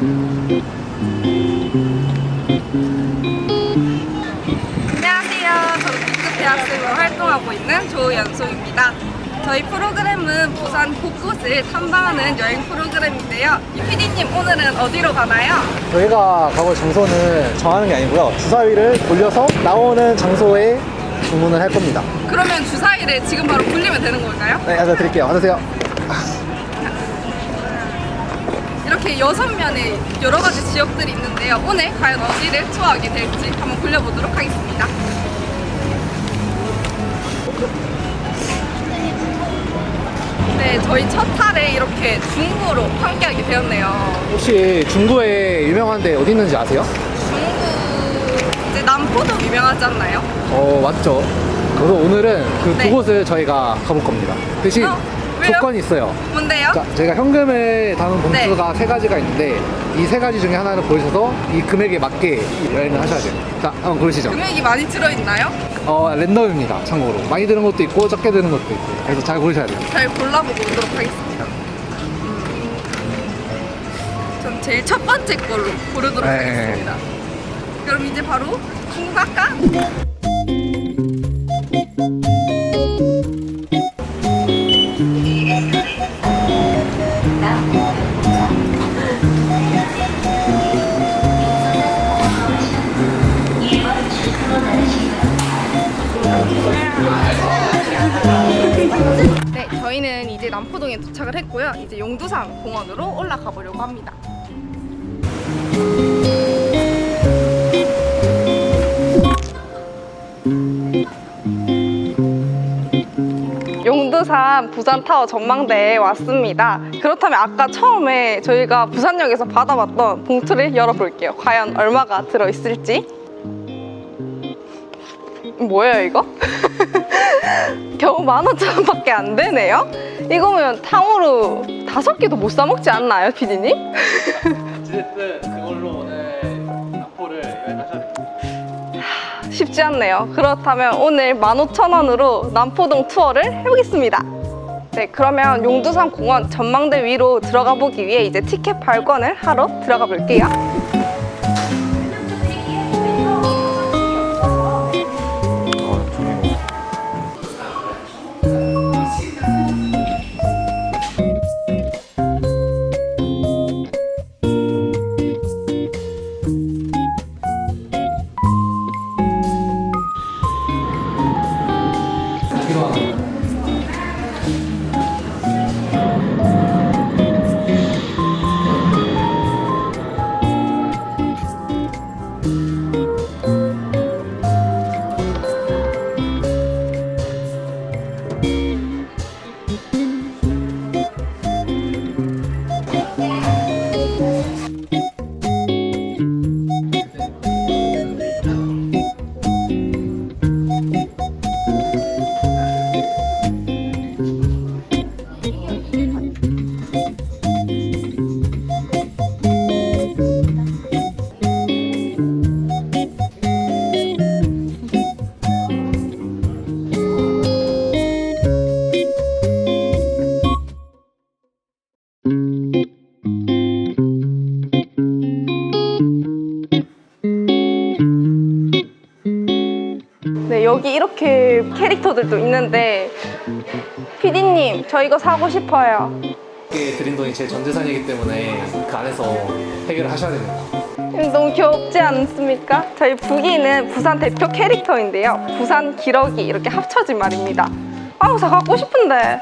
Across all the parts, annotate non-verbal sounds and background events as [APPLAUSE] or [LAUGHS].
안녕하세요. 저는 B급 대 학생으로 활동하고 있는 조연송입니다. 저희 프로그램은 부산 곳곳을 탐방하는 여행 프로그램인데요. 이 PD님 오늘은 어디로 가나요? 저희가 가볼 장소는 정하는 게 아니고요. 주사위를 돌려서 나오는 장소에 주문을 할 겁니다. 그러면 주사위를 지금 바로 굴리면 되는 걸까요? 네, 알려드릴게요. 받으세요. 이렇게 여섯 면의 여러 가지 지역들이 있는데요. 오늘 과연 어디를 투어하게 될지 한번 굴려보도록 하겠습니다. 네, 저희 첫 탈에 이렇게 중구로 함께하게 되었네요. 혹시 중구에 유명한 데 어디 있는지 아세요? 중구 이제 남포도 유명하지 않나요? 어, 맞죠. 그래서 오늘은 그두 네. 곳을 저희가 가볼 겁니다. 대신 어, 왜요? 조건이 있어요. 뭔데요? 자, 제가 현금을 담은 네. 봉투가 세 가지가 있는데 이 세 가지 중에 하나를 고르셔서 이 금액에 맞게 여행을 하셔야 돼요. 자, 한번 고르시죠. 금액이 많이 들어있나요? 어, 랜덤입니다. 참고로. 많이 드는 것도 있고 적게 드는 것도 있고. 그래서 잘 고르셔야 돼요. 잘 골라보고 오도록 하겠습니다. 전 제일 첫 번째 걸로 고르도록 네. 하겠습니다. 그럼 이제 바로 갈까? 저희는 이제 남포동에 도착을 했고요. 이제 용두산 공원으로 올라가 보려고 합니다. 용두산 부산타워 전망대에 왔습니다. 그렇다면 아까 처음에 저희가 부산역에서 받아봤던 봉투를 열어볼게요. 과연 얼마가 들어있을지. 뭐예요 이거? [LAUGHS] 겨우 만 오천 원밖에 안 되네요? 이거면 탕후루 다섯 개도 못 사 먹지 않나요, 피디님? 어쨌든 그걸로 오늘 남포를 여행하셔야 돼요. 쉽지 않네요. 그렇다면 오늘 만 오천 원으로 남포동 투어를 해보겠습니다. 네, 그러면 용두산 공원 전망대 위로 들어가 보기 위해 이제 티켓 발권을 하러 들어가 볼게요. 여기 이렇게 캐릭터들도 있는데 피디님, 저 이거 사고 싶어요. 이게 드린 돈이 제 전 재산이기 때문에 그 안에서 해결을 하셔야 됩니다. 너무 귀엽지 않습니까? 저희 부기는 부산 대표 캐릭터인데요. 부산 기러기 이렇게 합쳐진 말입니다. 아, 사 갖고 싶은데.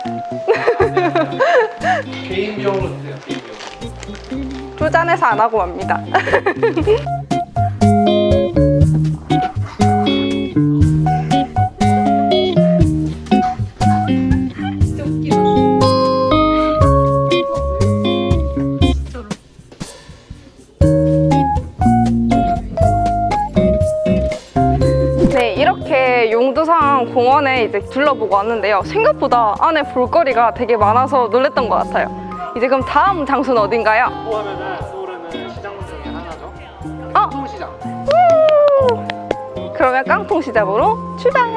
[LAUGHS] 개인 비용으로 드세요. 개인 비용. 쪼잔해서 안 하고 맙니다. [LAUGHS] 용두산 공원에 이제 둘러보고 왔는데요. 생각보다 안에 볼거리가 되게 많아서 놀랬던 것 같아요. 이제 그럼 다음 장소는 어딘가요? 하면은 떠오르는 시장 중에 하나죠. 어? 통시장. 그러면 깡통 시장으로 출발!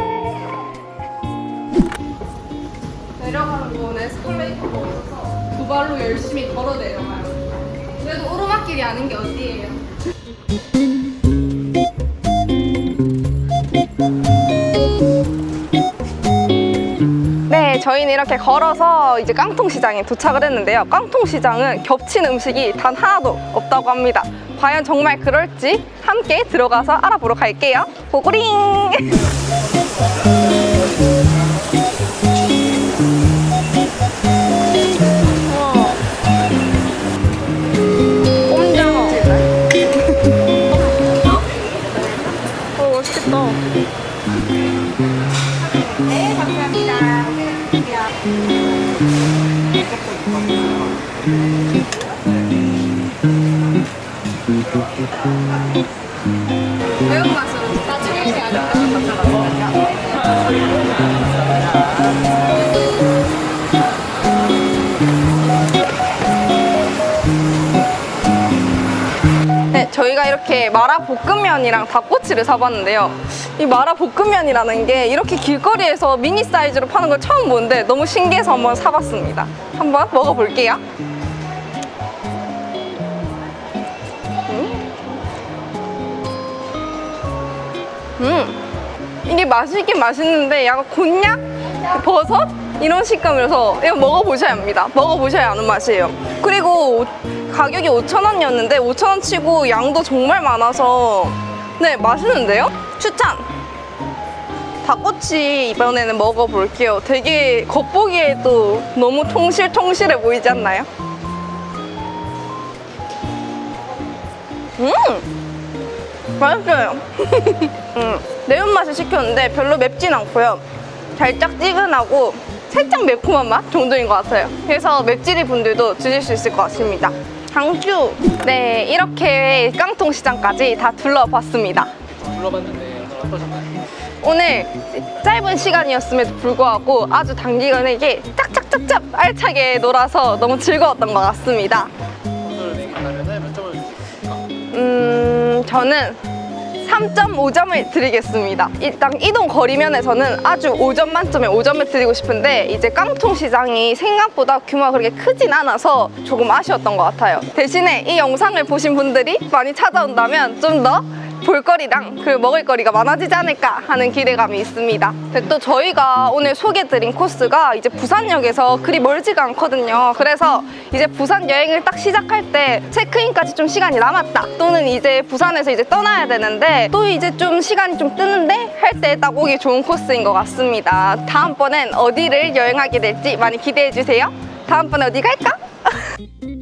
내려가는 부분에 스컬레이터가 있어서 두 발로 열심히 걸어 내려가요. 네. 그래도 오르막길이 아닌 게 어디예요? 저희는 이렇게 걸어서 이제 깡통시장에 도착을 했는데요. 깡통시장은 겹친 음식이 단 하나도 없다고 합니다. 과연 정말 그럴지 함께 들어가서 알아보러 갈게요. 고고링! [LAUGHS] 매운맛은 나중에 아니야. 네, 저희가 이렇게 마라 볶음면이랑 닭꼬치를 사봤는데요. 이 마라 볶음면이라는 게 이렇게 길거리에서 미니 사이즈로 파는 걸 처음 보는데 너무 신기해서 한번 사봤습니다. 한번 먹어볼게요. 음, 음. 이게 맛있긴 맛있는데 약간 곤약, 버섯 이런 식감이라서 이거 먹어보셔야 합니다. 먹어보셔야 아는 맛이에요. 그리고 가격이 5,000원이었는데 5,000원 치고 양도 정말 많아서 네 맛있는데요? 추천! 닭꼬치 이번에는 먹어볼게요. 되게 겉보기에도 너무 통실통실해 보이지 않나요? 음! 맛있어요. 음, 매운맛을 시켰는데 별로 맵진 않고요. 살짝 찌근하고 살짝 매콤한 맛 정도인 것 같아요. 그래서 맵찔이 분들도 드실 수 있을 것 같습니다. 장주! 네, 이렇게 깡통 시장까지 다 둘러봤습니다. 둘러봤는데 오늘 어떠셨나요? 오늘 짧은 시간이었음에도 불구하고 아주 단기간에 이게 짝짝짝짝 알차게 놀아서 너무 즐거웠던 것 같습니다. 점수를 매긴다면 몇 점을 주시겠습니까? 음, 저는 3.5점을 드리겠습니다. 일단 이동 거리면에서는 아주 5점 만점에 5점을 드리고 싶은데 이제 깡통 시장이 생각보다 규모가 그렇게 크진 않아서 조금 아쉬웠던 것 같아요. 대신에 이 영상을 보신 분들이 많이 찾아온다면 좀더 볼거리랑 그 먹을거리가 많아지지 않을까 하는 기대감이 있습니다. 또 저희가 오늘 소개드린 코스가 이제 부산역에서 그리 멀지가 않거든요. 그래서 이제 부산 여행을 딱 시작할 때 체크인까지 좀 시간이 남았다. 또는 이제 부산에서 이제 떠나야 되는데 또 이제 좀 시간이 좀 뜨는데 할 때 딱 오기 좋은 코스인 것 같습니다. 다음번엔 어디를 여행하게 될지 많이 기대해 주세요. 다음번에 어디 갈까? [LAUGHS]